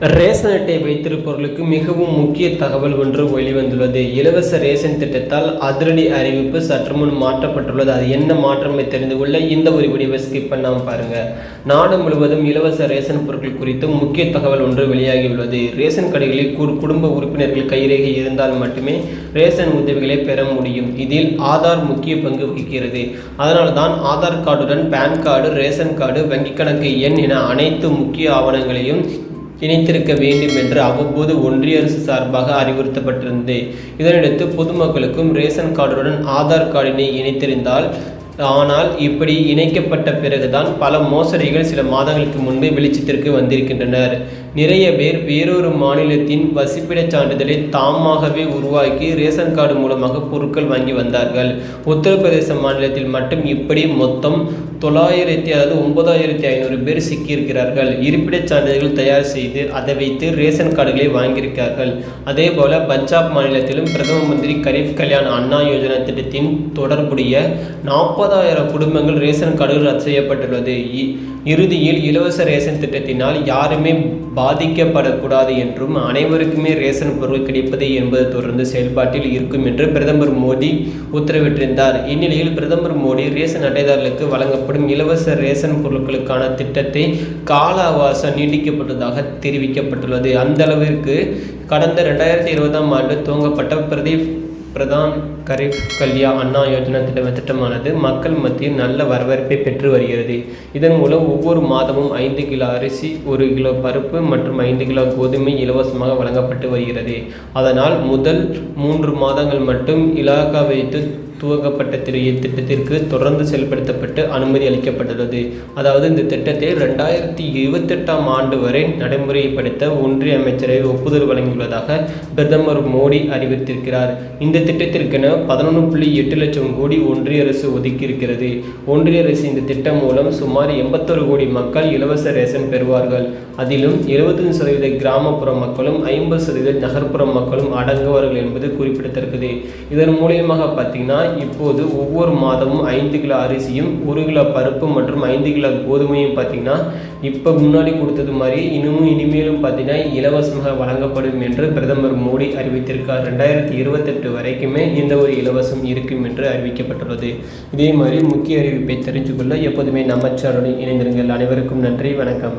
Ration அட்டை வைத்திருப்பவர்களுக்கு மிகவும் முக்கிய தகவல் ஒன்று வெளிவந்துள்ளது. இலவச ரேஷன் திட்டத்தால் அதிரடி அறிவிப்பு சற்று முன் மாற்றப்பட்டுள்ளது. அது என்ன மாற்றமை தெரிந்து கொள்ள இந்த ஒரு வீடியோவை ஸ்கிப் பண்ணாமல் பாருங்கள் நாடு முழுவதும் இலவச ரேஷன் பொருட்கள் குறித்து முக்கிய தகவல் ஒன்று வெளியாகியுள்ளது. ரேஷன் கடைகளில் கு- குடும்ப உறுப்பினர்கள் கைரேகை இருந்தால் மட்டுமே ரேஷன் உதவிகளை பெற முடியும். இதில் ஆதார் முக்கிய பங்கு வகிக்கிறது. அதனால் தான் ஆதார் கார்டுடன் பேன் கார்டு ரேஷன் கார்டு வங்கிக் கணக்கு எண் என அனைத்து முக்கிய ஆவணங்களையும் இணைத்திருக்க வேண்டும் என்று அவ்வப்போது ஒன்றிய அரசு சார்பாக அறிவுறுத்தப்பட்டிருந்தது. இதனையடுத்து பொதுமக்களுக்கும் ரேஷன் கார்டுடன் ஆதார் கார்டினை இணைத்திருந்தால் ஆனால் இப்படி இணைக்கப்பட்ட பிறகுதான் பல மோசடிகள் சில மாதங்களுக்கு முன்பே வெளிச்சத்திற்கு வந்திருக்கின்றனர். நிறைய பேர் வேறொரு மாநிலத்தின் வசிப்பிடச் சான்றிதழை தாமாகவே உருவாக்கி ரேஷன் கார்டு மூலமாக பொருட்கள் வாங்கி வந்தார்கள். உத்தரப்பிரதேச மாநிலத்தில் மட்டும் இப்படி மொத்தம் தொள்ளாயிரத்தி அதாவது ஒன்பதாயிரத்தி ஐநூறு பேர் சிக்கியிருக்கிறார்கள். இருப்பிடச் சான்றிதழ்கள் தயார் செய்து அதை வைத்து ரேஷன் கார்டுகளை வாங்கியிருக்கிறார்கள். அதே போல பஞ்சாப் மாநிலத்திலும் பிரதம மந்திரி கரீப் கல்யாண் அண்ணா யோஜனா திட்டத்தின் தொடர்புடைய நாற்பதாயிரம் குடும்பங்கள் ரேஷன் கார்டுகள் ரத்து செய்யப்பட்டுள்ளது. இ- இறுதியில் இலவச ரேஷன் திட்டத்தினால் யாருமே பா பாதிக்கப்படக்கூடாது என்றும் அனைவருக்குமே ரேஷன் பொருள் கிடைப்பது என்பது தொடர்ந்து செயல்பாட்டில் இருக்கும் என்று பிரதமர் மோடி உத்தரவிட்டிருந்தார். இந்நிலையில் பிரதமர் மோடி ரேஷன் அட்டைதாரர்களுக்கு வழங்கப்படும் இலவச ரேஷன் பொருட்களுக்கான திட்டத்தை கால அவகாசம் நீட்டிக்கப்பட்டதாக தெரிவிக்கப்பட்டுள்ளது. அந்த அளவிற்கு கடந்த ரெண்டாயிரத்தி இருபதாம் ஆண்டு துவங்கப்பட்ட பிரதீப் பிரதான் கரீப் கல்யா அண்ணா யோஜனா திட்ட திட்டமானது மக்கள் மத்தியில் நல்ல வரவேற்பை பெற்று வருகிறது. இதன் மூலம் ஒவ்வொரு மாதமும் ஐந்து கிலோ அரிசி ஒரு கிலோ பருப்பு மற்றும் ஐந்து கிலோ கோதுமை இலவசமாக வழங்கப்பட்டு வருகிறது. அதனால் முதல் மூன்று மாதங்கள் மட்டும் இலாக்கா வைத்து துவக்கப்பட்ட திரு இத்திட்டத்திற்கு தொடர்ந்து செயல்படுத்தப்பட்டு அனுமதி அளிக்கப்பட்டுள்ளது. அதாவது இந்த திட்டத்தை ரெண்டாயிரத்தி இருபத்தெட்டாம் ஆண்டு வரை நடைமுறைப்படுத்த ஒன்றிய அமைச்சரவை ஒப்புதல் வழங்கியுள்ளதாக பிரதமர் மோடி அறிவித்திருக்கிறார். இந்த திட்டத்திற்கென பதினொன்று புள்ளி எட்டு லட்சம் கோடி ஒன்றிய அரசு ஒதுக்கியிருக்கிறது. ஒன்றிய அரசு இந்த திட்டம் மூலம் சுமார் எண்பத்தொரு கோடி மக்கள் இலவச ரேஷன் பெறுவார்கள். அதிலும் எழுபத்தஞ்சு சதவீத கிராமப்புற மக்களும் ஐம்பது சதவீத நகர்ப்புற மக்களும் அடங்குவார்கள் என்பது குறிப்பிடத்தக்கது. இதன் மூலியமாக பார்த்தீங்கன்னா இப்போது ஒவ்வொரு மாதமும் ஐந்து கிலோ அரிசியும் ஒரு கிலோ பருப்பு மற்றும் ஐந்து கிலோ கோதுமையும் பார்த்தீங்கன்னா இப்போ முன்னாடி கொடுத்தது மாதிரி இன்னமும் இனிமேலும் பார்த்தீங்கன்னா இலவசமாக வழங்கப்படும் என்று பிரதமர் மோடி அறிவித்திருக்கார். ரெண்டாயிரத்தி இருபத்தெட்டு வரைக்குமே இந்த ஒரு இலவசம் இருக்கும் என்று அறிவிக்கப்பட்டுள்ளது. இதே மாதிரி முக்கிய அறிவிப்பை தெரிஞ்சுக்கொள்ள எப்போதுமே நம்ம சேனலுடன் இணைந்திருங்கள். அனைவருக்கும் நன்றி வணக்கம்.